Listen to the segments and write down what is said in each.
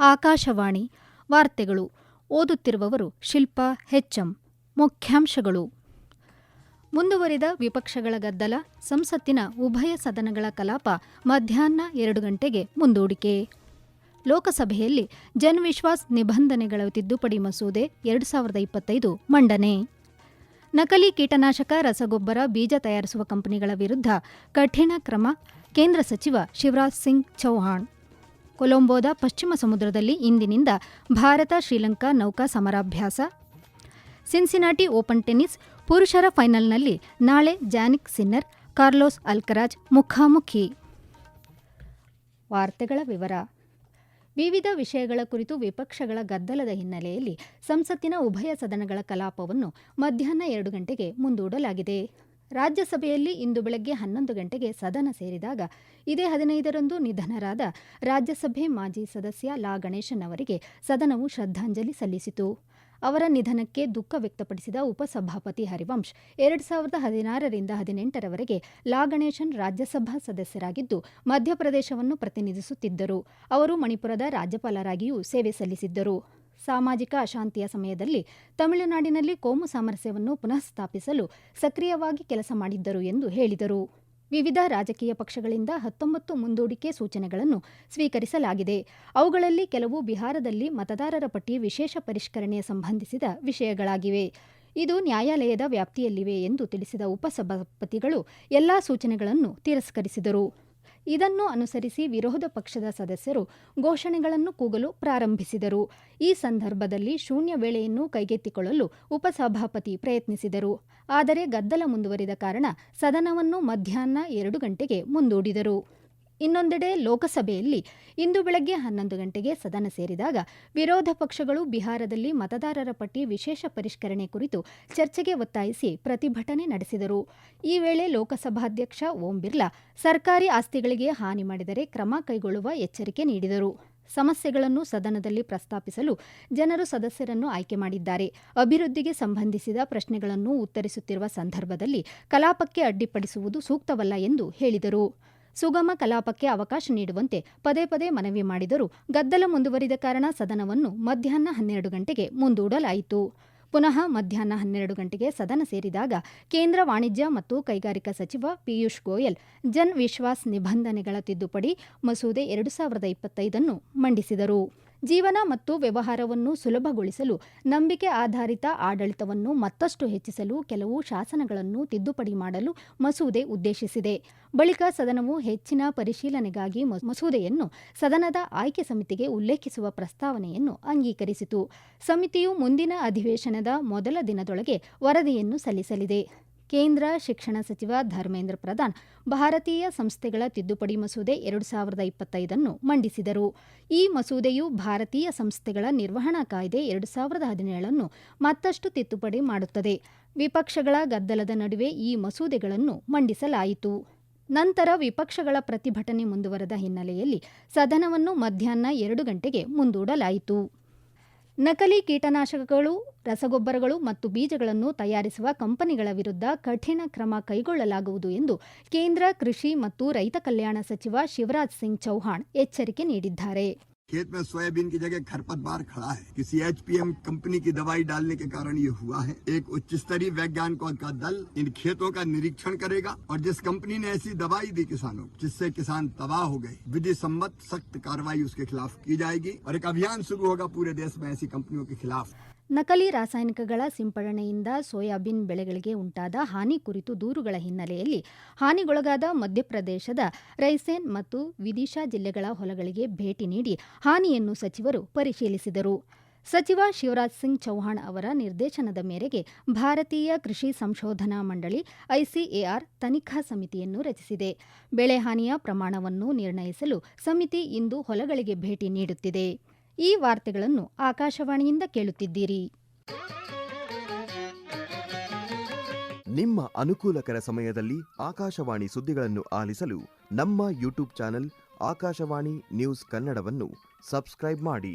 ಆಕಾಶವಾಣಿ ವಾರ್ತೆಗಳು ಓದುತ್ತಿರುವವರು ಶಿಲ್ಪಾ ಹೆಚ್ಎಂ ಮುಖ್ಯಾಂಶಗಳು. ಮುಂದುವರಿದ ವಿಪಕ್ಷಗಳ ಗದ್ದಲ, ಸಂಸತ್ತಿನ ಉಭಯ ಸದನಗಳ ಕಲಾಪ ಮಧ್ಯಾಹ್ನ ಎರಡು ಗಂಟೆಗೆ ಮುಂದೂಡಿಕೆ. ಲೋಕಸಭೆಯಲ್ಲಿ ಜನ್ವಿಶ್ವಾಸ್ ನಿಬಂಧನೆಗಳ ತಿದ್ದುಪಡಿ ಮಸೂದೆ ಎರಡು ಸಾವಿರದ ಇಪ್ಪತ್ತೈದು ಮಂಡನೆ. ನಕಲಿ ಕೀಟನಾಶಕ, ರಸಗೊಬ್ಬರ, ಬೀಜ ತಯಾರಿಸುವ ಕಂಪನಿಗಳ ವಿರುದ್ಧ ಕಠಿಣ ಕ್ರಮ, ಕೇಂದ್ರ ಸಚಿವ ಶಿವರಾಜ್ ಸಿಂಗ್ ಚೌಹಾಣ್. ಕೊಲಂಬೋದ ಪಶ್ಚಿಮ ಸಮುದ್ರದಲ್ಲಿ ಇಂದಿನಿಂದ ಭಾರತ, ಶ್ರೀಲಂಕಾ ನೌಕಾ ಸಮರಾಭ್ಯಾಸ. ಸಿನ್ಸಿನಾಟಿ ಓಪನ್ ಟೆನಿಸ್ ಪುರುಷರ ಫೈನಲ್ನಲ್ಲಿ ನಾಳೆ ಜಾನಿಕ್ ಸಿನ್ನರ್, ಕಾರ್ಲೋಸ್ ಅಲ್ಕರಾಜ್ ಮುಖಾಮುಖಿ. ವಾರ್ತೆಗಳ ವಿವರ. ವಿವಿಧ ವಿಷಯಗಳ ಕುರಿತು ವಿಪಕ್ಷಗಳ ಗದ್ದಲದ ಹಿನ್ನೆಲೆಯಲ್ಲಿ ಸಂಸತ್ತಿನ ಉಭಯ ಸದನಗಳ ಕಲಾಪವನ್ನು ಮಧ್ಯಾಹ್ನ ಎರಡು ಗಂಟೆಗೆ ಮುಂದೂಡಲಾಗಿದೆ. ರಾಜ್ಯಸಭೆಯಲ್ಲಿ ಇಂದು ಬೆಳಗ್ಗೆ ಹನ್ನೊಂದು ಗಂಟೆಗೆ ಸದನ ಸೇರಿದಾಗ ಇದೇ ಹದಿನೈದರಂದು ನಿಧನರಾದ ರಾಜ್ಯಸಭೆ ಮಾಜಿ ಸದಸ್ಯ ಲಾ ಗಣೇಶನ್ ಅವರಿಗೆ ಸದನವು ಶ್ರದ್ಧಾಂಜಲಿ ಸಲ್ಲಿಸಿತು. ಅವರ ನಿಧನಕ್ಕೆ ದುಃಖ ವ್ಯಕ್ತಪಡಿಸಿದ ಉಪಸಭಾಪತಿ ಹರಿವಂಶ್, ಎರಡು ಸಾವಿರದ ಹದಿನಾರರಿಂದ ಹದಿನೆಂಟರವರೆಗೆ ಲಾ ಗಣೇಶನ್ ರಾಜ್ಯಸಭಾ ಸದಸ್ಯರಾಗಿದ್ದು ಮಧ್ಯಪ್ರದೇಶವನ್ನು ಪ್ರತಿನಿಧಿಸುತ್ತಿದ್ದರು. ಅವರು ಮಣಿಪುರದ ರಾಜ್ಯಪಾಲರಾಗಿಯೂ ಸೇವೆ ಸಲ್ಲಿಸಿದ್ದರು. ಸಾಮಾಜಿಕ ಅಶಾಂತಿಯ ಸಮಯದಲ್ಲಿ ತಮಿಳುನಾಡಿನಲ್ಲಿ ಕೋಮು ಸಾಮರಸ್ಯವನ್ನು ಪುನಃಸ್ಥಾಪಿಸಲು ಸಕ್ರಿಯವಾಗಿ ಕೆಲಸ ಮಾಡಿದ್ದರು ಎಂದು ಹೇಳಿದರು. ವಿವಿಧ ರಾಜಕೀಯ ಪಕ್ಷಗಳಿಂದ ಹತ್ತೊಂಬತ್ತು ಮುಂದೂಡಿಕೆ ಸೂಚನೆಗಳನ್ನು ಸ್ವೀಕರಿಸಲಾಗಿದೆ. ಅವುಗಳಲ್ಲಿ ಕೆಲವು ಬಿಹಾರದಲ್ಲಿ ಮತದಾರರ ಪಟ್ಟಿ ವಿಶೇಷ ಪರಿಷ್ಕರಣೆ ಸಂಬಂಧಿಸಿದ ವಿಷಯಗಳಾಗಿವೆ. ಇದು ನ್ಯಾಯಾಲಯದ ವ್ಯಾಪ್ತಿಯಲ್ಲಿವೆ ಎಂದು ತಿಳಿಸಿದ ಉಪಸಭಾಪತಿಗಳು ಎಲ್ಲಾ ಸೂಚನೆಗಳನ್ನು ತಿರಸ್ಕರಿಸಿದರು. ಇದನ್ನು ಅನುಸರಿಸಿ ವಿರೋಧ ಪಕ್ಷದ ಸದಸ್ಯರು ಘೋಷಣೆಗಳನ್ನು ಕೂಗಲು ಪ್ರಾರಂಭಿಸಿದರು. ಈ ಸಂದರ್ಭದಲ್ಲಿ ಶೂನ್ಯ ವೇಳೆಯನ್ನು ಕೈಗೆತ್ತಿಕೊಳ್ಳಲು ಉಪಸಭಾಪತಿ ಪ್ರಯತ್ನಿಸಿದರು. ಆದರೆ ಗದ್ದಲ ಮುಂದುವರಿದ ಕಾರಣ ಸದನವನ್ನು ಮಧ್ಯಾಹ್ನ ಎರಡು ಗಂಟೆಗೆ ಮುಂದೂಡಿದರು. ಇನ್ನೊಂದೆಡೆ ಲೋಕಸಭೆಯಲ್ಲಿ ಇಂದು ಬೆಳಗ್ಗೆ ಹನ್ನೊಂದು ಗಂಟೆಗೆ ಸದನ ಸೇರಿದಾಗ ವಿರೋಧ ಪಕ್ಷಗಳು ಬಿಹಾರದಲ್ಲಿ ಮತದಾರರ ಪಟ್ಟಿ ವಿಶೇಷ ಪರಿಷ್ಕರಣೆ ಕುರಿತು ಚರ್ಚೆಗೆ ಒತ್ತಾಯಿಸಿ ಪ್ರತಿಭಟನೆ ನಡೆಸಿದರು. ಈ ವೇಳೆ ಲೋಕಸಭಾಧ್ಯಕ್ಷ ಓಂ ಬಿರ್ಲಾ ಸರ್ಕಾರಿ ಆಸ್ತಿಗಳಿಗೆ ಹಾನಿ ಮಾಡಿದರೆ ಕ್ರಮ ಕೈಗೊಳ್ಳುವ ಎಚ್ಚರಿಕೆ ನೀಡಿದರು. ಸಮಸ್ಯೆಗಳನ್ನು ಸದನದಲ್ಲಿ ಪ್ರಸ್ತಾಪಿಸಲು ಜನರು ಸದಸ್ಯರನ್ನು ಆಯ್ಕೆ ಮಾಡಿದ್ದಾರೆ. ಅಭಿವೃದ್ಧಿಗೆ ಸಂಬಂಧಿಸಿದ ಪ್ರಶ್ನೆಗಳನ್ನು ಉತ್ತರಿಸುತ್ತಿರುವ ಸಂದರ್ಭದಲ್ಲಿ ಕಲಾಪಕ್ಕೆ ಅಡ್ಡಿಪಡಿಸುವುದು ಸೂಕ್ತವಲ್ಲ ಎಂದು ಹೇಳಿದರು. ಸುಗಮ ಕಲಾಪಕ್ಕೆ ಅವಕಾಶ ನೀಡುವಂತೆ ಪದೇ ಪದೇ ಮನವಿ ಮಾಡಿದರೂ ಗದ್ದಲ ಮುಂದುವರಿದ ಕಾರಣ ಸದನವನ್ನು ಮಧ್ಯಾಹ್ನ ಹನ್ನೆರಡು ಗಂಟೆಗೆ ಮುಂದೂಡಲಾಯಿತು. ಪುನಃ ಮಧ್ಯಾಹ್ನ ಹನ್ನೆರಡು ಗಂಟೆಗೆ ಸದನ ಸೇರಿದಾಗ ಕೇಂದ್ರ ವಾಣಿಜ್ಯ ಮತ್ತು ಕೈಗಾರಿಕಾ ಸಚಿವ ಪಿಯೂಷ್ ಗೋಯಲ್ ಜನ್ ವಿಶ್ವಾಸ್ ನಿಬಂಧನೆಗಳ ತಿದ್ದುಪಡಿ ಮಸೂದೆ ಎರಡು ಸಾವಿರದ ಇಪ್ಪತ್ತೈದನ್ನು ಮಂಡಿಸಿದರು. ಜೀವನ ಮತ್ತು ವ್ಯವಹಾರವನ್ನು ಸುಲಭಗೊಳಿಸಲು, ನಂಬಿಕೆ ಆಧಾರಿತ ಆಡಳಿತವನ್ನು ಮತ್ತಷ್ಟು ಹೆಚ್ಚಿಸಲು ಕೆಲವು ಶಾಸನಗಳನ್ನು ತಿದ್ದುಪಡಿ ಮಾಡಲು ಮಸೂದೆ ಉದ್ದೇಶಿಸಿದೆ. ಬಳಿಕ ಸದನವು ಹೆಚ್ಚಿನ ಪರಿಶೀಲನೆಗಾಗಿ ಮಸೂದೆಯನ್ನು ಸದನದ ಆಯ್ಕೆ ಸಮಿತಿಗೆ ಉಲ್ಲೇಖಿಸುವ ಪ್ರಸ್ತಾವನೆಯನ್ನು ಅಂಗೀಕರಿಸಿತು. ಸಮಿತಿಯು ಮುಂದಿನ ಅಧಿವೇಶನದ ಮೊದಲ ದಿನದೊಳಗೆ ವರದಿಯನ್ನು ಸಲ್ಲಿಸಲಿದೆ. ಕೇಂದ್ರ ಶಿಕ್ಷಣ ಸಚಿವ ಧರ್ಮೇಂದ್ರ ಪ್ರಧಾನ್ ಭಾರತೀಯ ಸಂಸ್ಥೆಗಳ ತಿದ್ದುಪಡಿ ಮಸೂದೆ ಎರಡು ಸಾವಿರದ ಇಪ್ಪತ್ತೈದನ್ನು ಮಂಡಿಸಿದರು. ಈ ಮಸೂದೆಯು ಭಾರತೀಯ ಸಂಸ್ಥೆಗಳ ನಿರ್ವಹಣಾ ಕಾಯ್ದೆ ಎರಡು ಸಾವಿರದ ಹದಿನೇಳನ್ನು ಮತ್ತಷ್ಟು ತಿದ್ದುಪಡಿ ಮಾಡುತ್ತದೆ. ವಿಪಕ್ಷಗಳ ಗದ್ದಲದ ನಡುವೆ ಈ ಮಸೂದೆಗಳನ್ನು ಮಂಡಿಸಲಾಯಿತು. ನಂತರ ವಿಪಕ್ಷಗಳ ಪ್ರತಿಭಟನೆ ಮುಂದುವರೆದ ಹಿನ್ನೆಲೆಯಲ್ಲಿ ಸದನವನ್ನು ಮಧ್ಯಾಹ್ನ ಎರಡು ಗಂಟೆಗೆ ಮುಂದೂಡಲಾಯಿತು. ನಕಲಿ ಕೀಟನಾಶಕಗಳು, ರಸಗೊಬ್ಬರಗಳು ಮತ್ತು ಬೀಜಗಳನ್ನು ತಯಾರಿಸುವ ಕಂಪನಿಗಳ ವಿರುದ್ಧ ಕಠಿಣ ಕ್ರಮ ಕೈಗೊಳ್ಳಲಾಗುವುದು ಎಂದು ಕೇಂದ್ರ ಕೃಷಿ ಮತ್ತು ರೈತ ಕಲ್ಯಾಣ ಸಚಿವ ಶಿವರಾಜ್ ಸಿಂಗ್ ಚೌಹಾಣ್ ಎಚ್ಚರಿಕೆ ನೀಡಿದ್ದಾರೆ. खेत में सोयाबीन की जगह खरपतवार खड़ा है। किसी एचपीएम कंपनी की दवाई डालने के कारण ये हुआ है। एक उच्च स्तरीय वैज्ञानिकों का दल इन खेतों का निरीक्षण करेगा और जिस कंपनी ने ऐसी दवाई दी किसानों को जिससे किसान तबाह हो गए विधि सम्मत सख्त कार्रवाई उसके खिलाफ की जाएगी और एक अभियान शुरू होगा पूरे देश में ऐसी कंपनियों के खिलाफ। ನಕಲಿ ರಾಸಾಯನಿಕಗಳ ಸಿಂಪಡಣೆಯಿಂದ ಸೋಯಾಬೀನ್ ಬೆಳೆಗಳಿಗೆ ಉಂಟಾದ ಹಾನಿ ಕುರಿತು ದೂರುಗಳ ಹಿನ್ನೆಲೆಯಲ್ಲಿ ಹಾನಿಗೊಳಗಾದ ಮಧ್ಯಪ್ರದೇಶದ ರೈಸೇನ್ ಮತ್ತು ವಿದಿಶಾ ಜಿಲ್ಲೆಗಳ ಹೊಲಗಳಿಗೆ ಭೇಟಿ ನೀಡಿ ಹಾನಿಯನ್ನು ಸಚಿವರು ಪರಿಶೀಲಿಸಿದರು. ಸಚಿವ ಶಿವರಾಜ್ ಸಿಂಗ್ ಚೌಹಾಣ್ ಅವರ ನಿರ್ದೇಶನದ ಮೇರೆಗೆ ಭಾರತೀಯ ಕೃಷಿ ಸಂಶೋಧನಾ ಮಂಡಳಿ ಐಸಿಎಆರ್ ತನಿಖಾ ಸಮಿತಿಯನ್ನು ರಚಿಸಿದೆ. ಬೆಳೆ ಹಾನಿಯ ಪ್ರಮಾಣವನ್ನು ನಿರ್ಣಯಿಸಲು ಸಮಿತಿ ಇಂದು ಹೊಲಗಳಿಗೆ ಭೇಟಿ ನೀಡುತ್ತಿದೆ. ಈ ವಾರ್ತೆಗಳನ್ನು ಆಕಾಶವಾಣಿಯಿಂದ ಕೇಳುತ್ತಿದ್ದೀರಿ. ನಿಮ್ಮ ಅನುಕೂಲಕರ ಸಮಯದಲ್ಲಿ ಆಕಾಶವಾಣಿ ಸುದ್ದಿಗಳನ್ನು ಆಲಿಸಲು ನಮ್ಮ ಯೂಟ್ಯೂಬ್ ಚಾನೆಲ್ ಆಕಾಶವಾಣಿ ನ್ಯೂಸ್ ಕನ್ನಡವನ್ನು ಸಬ್ಸ್ಕ್ರೈಬ್ ಮಾಡಿ.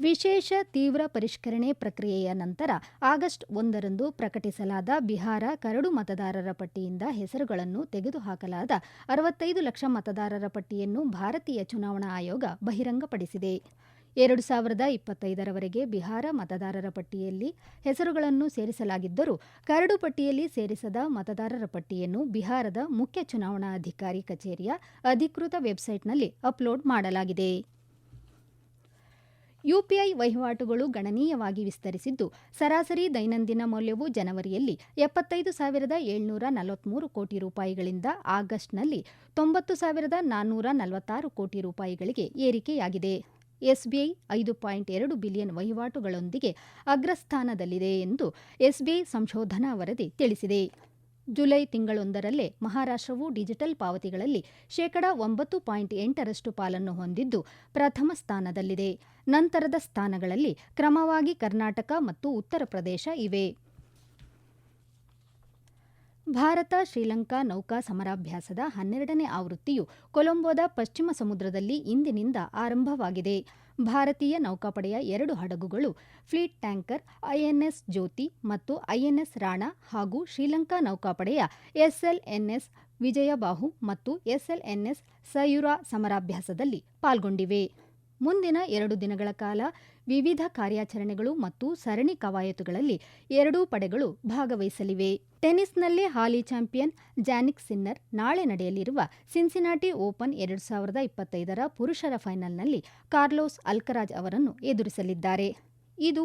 ವಿಶೇಷ ತೀವ್ರ ಪರಿಷ್ಕರಣೆ ಪ್ರಕ್ರಿಯೆಯ ನಂತರ ಆಗಸ್ಟ್ ಒಂದರಂದು ಪ್ರಕಟಿಸಲಾದ ಬಿಹಾರ ಕರಡು ಮತದಾರರ ಪಟ್ಟಿಯಿಂದ ಹೆಸರುಗಳನ್ನು ತೆಗೆದುಹಾಕಲಾದ ಅರವತ್ತೈದು ಲಕ್ಷ ಮತದಾರರ ಪಟ್ಟಿಯನ್ನು ಭಾರತೀಯ ಚುನಾವಣಾ ಆಯೋಗ ಬಹಿರಂಗಪಡಿಸಿದೆ. ಎರಡು ಸಾವಿರದ ಇಪ್ಪತ್ತೈದರವರೆಗೆ ಬಿಹಾರ ಮತದಾರರ ಪಟ್ಟಿಯಲ್ಲಿ ಹೆಸರುಗಳನ್ನು ಸೇರಿಸಲಾಗಿದ್ದರೂ ಕರಡು ಪಟ್ಟಿಯಲ್ಲಿ ಸೇರಿಸದ ಮತದಾರರ ಪಟ್ಟಿಯನ್ನು ಬಿಹಾರದ ಮುಖ್ಯ ಚುನಾವಣಾ ಅಧಿಕಾರಿ ಕಚೇರಿಯ ಅಧಿಕೃತ ವೆಬ್ಸೈಟ್ನಲ್ಲಿ ಅಪ್ಲೋಡ್ ಮಾಡಲಾಗಿದೆ. ಯುಪಿಐ ವಹಿವಾಟುಗಳು ಗಣನೀಯವಾಗಿ ವಿಸ್ತರಿಸಿದ್ದು, ಸರಾಸರಿ ದೈನಂದಿನ ಮೌಲ್ಯವು ಜನವರಿಯಲ್ಲಿ ಎಪ್ಪತ್ತೈದು ಸಾವಿರದ ಏಳ್ನೂರ ನಲವತ್ಮೂರು ಕೋಟಿ ರೂಪಾಯಿಗಳಿಂದ ಆಗಸ್ಟ್ನಲ್ಲಿ ತೊಂಬತ್ತು ಸಾವಿರದ ನಾನ್ನೂರ ನಲವತ್ತಾರು ಕೋಟಿ ರೂಪಾಯಿಗಳಿಗೆ ಏರಿಕೆಯಾಗಿದೆ. ಎಸ್ಬಿಐ ಐದು ಪಾಯಿಂಟ್ ಎರಡು ಬಿಲಿಯನ್ ವಹಿವಾಟುಗಳೊಂದಿಗೆ ಅಗ್ರಸ್ಥಾನದಲ್ಲಿದೆ ಎಂದು ಎಸ್ಬಿಐ ಸಂಶೋಧನಾ ವರದಿ ತಿಳಿಸಿದೆ. ಜುಲೈ ತಿಂಗಳೊಂದರಲ್ಲೇ ಮಹಾರಾಷ್ಟ್ರವು ಡಿಜಿಟಲ್ ಪಾವತಿಗಳಲ್ಲಿ ಶೇಕಡಾ ಒಂಬತ್ತು ಪಾಯಿಂಟ್ ಎಂಟರಷ್ಟು ಪಾಲನ್ನು ಹೊಂದಿದ್ದು ಪ್ರಥಮ ಸ್ಥಾನದಲ್ಲಿದೆ. ನಂತರದ ಸ್ಥಾನಗಳಲ್ಲಿ ಕ್ರಮವಾಗಿ ಕರ್ನಾಟಕ ಮತ್ತು ಉತ್ತರ ಪ್ರದೇಶ ಇವೆ. ಭಾರತ, ಶ್ರೀಲಂಕಾ ನೌಕಾ ಸಮರಾಭ್ಯಾಸದ ಹನ್ನೆರಡನೇ ಆವೃತ್ತಿಯು ಕೊಲಂಬೋದ ಪಶ್ಚಿಮ ಸಮುದ್ರದಲ್ಲಿ ಇಂದಿನಿಂದ ಆರಂಭವಾಗಿದೆ. ಭಾರತೀಯ ನೌಕಾಪಡೆಯ ಎರಡು ಹಡಗುಗಳು ಫ್ಲೀಟ್ ಟ್ಯಾಂಕರ್, ಐಎನ್ಎಸ್ ಜ್ಯೋತಿ ಮತ್ತು ಐಎನ್ಎಸ್ ರಾಣಾ ಹಾಗೂ ಶ್ರೀಲಂಕಾ ನೌಕಾಪಡೆಯ ಎಸ್ಎಲ್ಎನ್ಎಸ್ ವಿಜಯಬಾಹು ಮತ್ತು ಎಸ್ಎಲ್ಎನ್ಎಸ್ ಸಯುರಾ ಸಮರಾಭ್ಯಾಸದಲ್ಲಿ ಪಾಲ್ಗೊಂಡಿವೆ. ಮುಂದಿನ ಎರಡು ದಿನಗಳ ಕಾಲ ವಿವಿಧ ಕಾರ್ಯಾಚರಣೆಗಳು ಮತ್ತು ಸರಣಿ ಕವಾಯತುಗಳಲ್ಲಿ ಎರಡೂ ಪಡೆಗಳು ಭಾಗವಹಿಸಲಿವೆ. ಟೆನಿಸ್ನಲ್ಲಿ ಹಾಲಿ ಚಾಂಪಿಯನ್ ಜಾನಿಕ್ ಸಿನ್ನರ್ ನಾಳೆ ನಡೆಯಲಿರುವ ಸಿನ್ಸಿನಾಟಿ ಓಪನ್ ಎರಡು ಸಾವಿರದ ಇಪ್ಪತ್ತೈದರ ಪುರುಷರ ಫೈನಲ್ನಲ್ಲಿ ಕಾರ್ಲೋಸ್ ಅಲ್ಕರಾಜ್ ಅವರನ್ನು ಎದುರಿಸಲಿದ್ದಾರೆ. ಇದು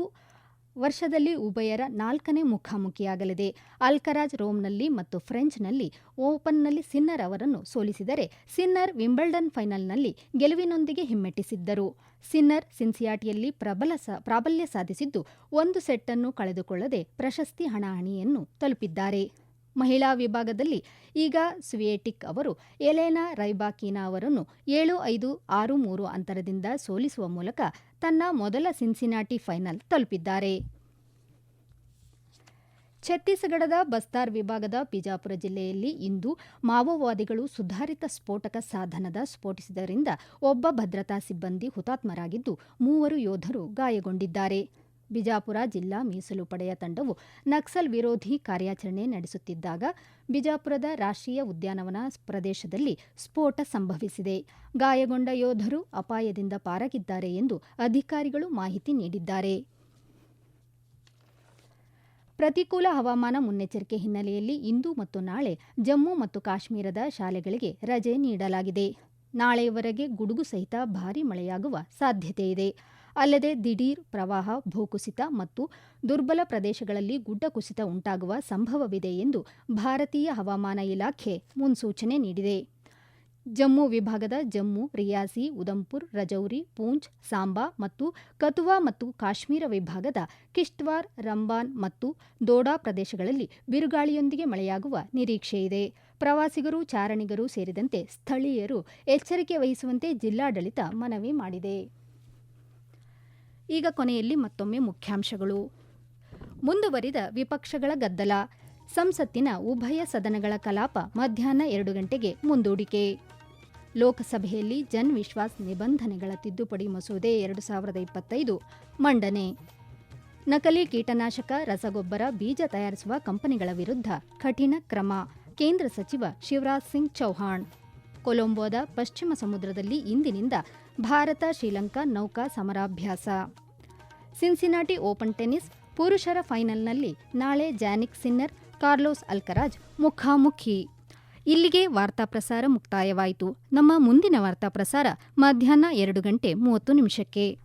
ವರ್ಷದಲ್ಲಿ ಉಭಯರ ನಾಲ್ಕನೇ ಮುಖಾಮುಖಿಯಾಗಲಿದೆ. ಅಲ್ಕರಾಜ್ ರೋಮ್ನಲ್ಲಿ ಮತ್ತು ಫ್ರೆಂಚ್ನಲ್ಲಿ ಓಪನ್ನಲ್ಲಿ ಸಿನ್ನರ್ ಅವರನ್ನು ಸೋಲಿಸಿದರೆ ಸಿನ್ನರ್ ವಿಂಬಲ್ಡನ್ ಫೈನಲ್ನಲ್ಲಿ ಗೆಲುವಿನೊಂದಿಗೆ ಹಿಮ್ಮೆಟ್ಟಿಸಿದ್ದರು. ಸಿನ್ನರ್ ಸಿನ್ಸಿಯಾಟಿಯಲ್ಲಿ ಪ್ರಬಲ ಪ್ರಾಬಲ್ಯ ಸಾಧಿಸಿದ್ದು ಒಂದು ಸೆಟ್ಟನ್ನು ಕಳೆದುಕೊಳ್ಳದೆ ಪ್ರಶಸ್ತಿ ಹಣಾಹಣಿಯನ್ನು ತಲುಪಿದ್ದಾರೆ. ಮಹಿಳಾ ವಿಭಾಗದಲ್ಲಿ ಈಗ ಸ್ವಿಯೇಟಿಕ್ ಅವರು ಎಲೆನಾ ರೈಬಾಕಿನಾ ಅವರನ್ನು ಏಳು ಐದು ಆರು ಮೂರು ಅಂತರದಿಂದ ಸೋಲಿಸುವ ಮೂಲಕ ತನ್ನ ಮೊದಲ ಸಿನ್ಸಿನಾಟಿ ಫೈನಲ್ ತಲುಪಿದ್ದಾರೆ. ಛತ್ತೀಸ್ಗಢದ ಬಸ್ತಾರ್ ವಿಭಾಗದ ಬಿಜಾಪುರ ಜಿಲ್ಲೆಯಲ್ಲಿ ಇಂದು ಮಾವೋವಾದಿಗಳು ಸುಧಾರಿತ ಸ್ಫೋಟಕ ಸಾಧನದ ಸ್ಫೋಟಿಸಿದರಿಂದ ಒಬ್ಬ ಭದ್ರತಾ ಸಿಬ್ಬಂದಿ ಹುತಾತ್ಮರಾಗಿದ್ದು ಮೂವರು ಯೋಧರು ಗಾಯಗೊಂಡಿದ್ದಾರೆ. ಬಿಜಾಪುರ ಜಿಲ್ಲಾ ಮೀಸಲು ಪಡೆಯ ತಂಡವು ನಕ್ಸಲ್ ವಿರೋಧಿ ಕಾರ್ಯಾಚರಣೆ ನಡೆಸುತ್ತಿದ್ದಾಗ ಬಿಜಾಪುರದ ರಾಷ್ಟ್ರೀಯ ಉದ್ಯಾನವನ ಪ್ರದೇಶದಲ್ಲಿ ಸ್ಫೋಟ ಸಂಭವಿಸಿದೆ. ಗಾಯಗೊಂಡ ಯೋಧರು ಅಪಾಯದಿಂದ ಪಾರಾಗಿದ್ದಾರೆ ಎಂದು ಅಧಿಕಾರಿಗಳು ಮಾಹಿತಿ ನೀಡಿದ್ದಾರೆ. ಪ್ರತಿಕೂಲ ಹವಾಮಾನ ಮುನ್ನೆಚ್ಚರಿಕೆ ಹಿನ್ನೆಲೆಯಲ್ಲಿ ಇಂದು ಮತ್ತು ನಾಳೆ ಜಮ್ಮು ಮತ್ತು ಕಾಶ್ಮೀರದ ಶಾಲೆಗಳಿಗೆ ರಜೆ ನೀಡಲಾಗಿದೆ. ನಾಳೆಯವರೆಗೆ ಗುಡುಗು ಸಹಿತ ಭಾರೀ ಮಳೆಯಾಗುವ ಸಾಧ್ಯತೆಯಿದೆ ಅಲ್ಲದೆ ದಿಢೀರ್ ಪ್ರವಾಹ, ಭೂಕುಸಿತ ಮತ್ತು ದುರ್ಬಲ ಪ್ರದೇಶಗಳಲ್ಲಿ ಗುಡ್ಡ ಕುಸಿತ ಉಂಟಾಗುವ ಸಂಭವವಿದೆ ಎಂದು ಭಾರತೀಯ ಹವಾಮಾನ ಇಲಾಖೆ ಮುನ್ಸೂಚನೆ ನೀಡಿದೆ. ಜಮ್ಮು ವಿಭಾಗದ ಜಮ್ಮು, ರಿಯಾಸಿ ಉದಂಪುರ್ ರಜೌರಿ, ಪೂಂಚ್, ಸಾಂಬಾ ಮತ್ತು ಕತುವಾ ಮತ್ತು ಕಾಶ್ಮೀರ ವಿಭಾಗದ ಕಿಶ್ತ್ವಾರ್ ರಂಬಾನ್ ಮತ್ತು ದೋಡಾ ಪ್ರದೇಶಗಳಲ್ಲಿ ಬಿರುಗಾಳಿಯೊಂದಿಗೆ ಮಳೆಯಾಗುವ ನಿರೀಕ್ಷೆಯಿದೆ ಪ್ರವಾಸಿಗರು, ಚಾರಣಿಗರು ಸೇರಿದಂತೆ ಸ್ಥಳೀಯರು ಎಚ್ಚರಿಕೆ ವಹಿಸುವಂತೆ ಜಿಲ್ಲಾಡಳಿತ ಮನವಿ ಮಾಡಿದೆ. ಈಗ ಕೊನೆಯಲ್ಲಿ ಮತ್ತೊಮ್ಮೆ ಮುಖ್ಯಾಂಶಗಳು. ಮುಂದುವರಿದ ವಿಪಕ್ಷಗಳ ಗದ್ದಲ. ಸಂಸತ್ತಿನ ಉಭಯ ಸದನಗಳ ಕಲಾಪ ಮಧ್ಯಾಹ್ನ ಎರಡು ಗಂಟೆಗೆ ಮುಂದೂಡಿಕೆ. ಲೋಕಸಭೆಯಲ್ಲಿ ಜನ್ ವಿಶ್ವಾಸ್ ನಿಬಂಧನೆಗಳ ತಿದ್ದುಪಡಿ ಮಸೂದೆ ಎರಡು ಸಾವಿರದ ಇಪ್ಪತ್ತೈದು ಮಂಡನೆ. ನಕಲಿ ಕೀಟನಾಶಕ, ರಸಗೊಬ್ಬರ, ಬೀಜ ತಯಾರಿಸುವ ಕಂಪನಿಗಳ ವಿರುದ್ಧ ಕಠಿಣ ಕ್ರಮ. ಕೇಂದ್ರ ಸಚಿವ ಶಿವರಾಜ್ ಸಿಂಗ್ ಚೌಹಾಣ್. ಕೊಲಂಬೋದ ಪಶ್ಚಿಮ ಸಮುದ್ರದಲ್ಲಿ ಇಂದಿನಿಂದ ಭಾರತ, ಶ್ರೀಲಂಕಾ ನೌಕಾ ಸಮರಾಭ್ಯಾಸ. ಸಿನ್ಸಿನಾಟಿ ಓಪನ್ ಟೆನಿಸ್ ಪುರುಷರ ಫೈನಲ್ನಲ್ಲಿ ನಾಳೆ ಜಾನಿಕ್ ಸಿನ್ನರ್, ಕಾರ್ಲೋಸ್ ಅಲ್ಕರಾಜ್ ಮುಖಾಮುಖಿ. ಇಲ್ಲಿಗೆ ವಾರ್ತಾ ಪ್ರಸಾರ ಮುಕ್ತಾಯವಾಯಿತು. ನಮ್ಮ ಮುಂದಿನ ವಾರ್ತಾ ಪ್ರಸಾರ ಮಧ್ಯಾಹ್ನ ಎರಡು ಗಂಟೆ ಮೂವತ್ತು ನಿಮಿಷಕ್ಕೆ.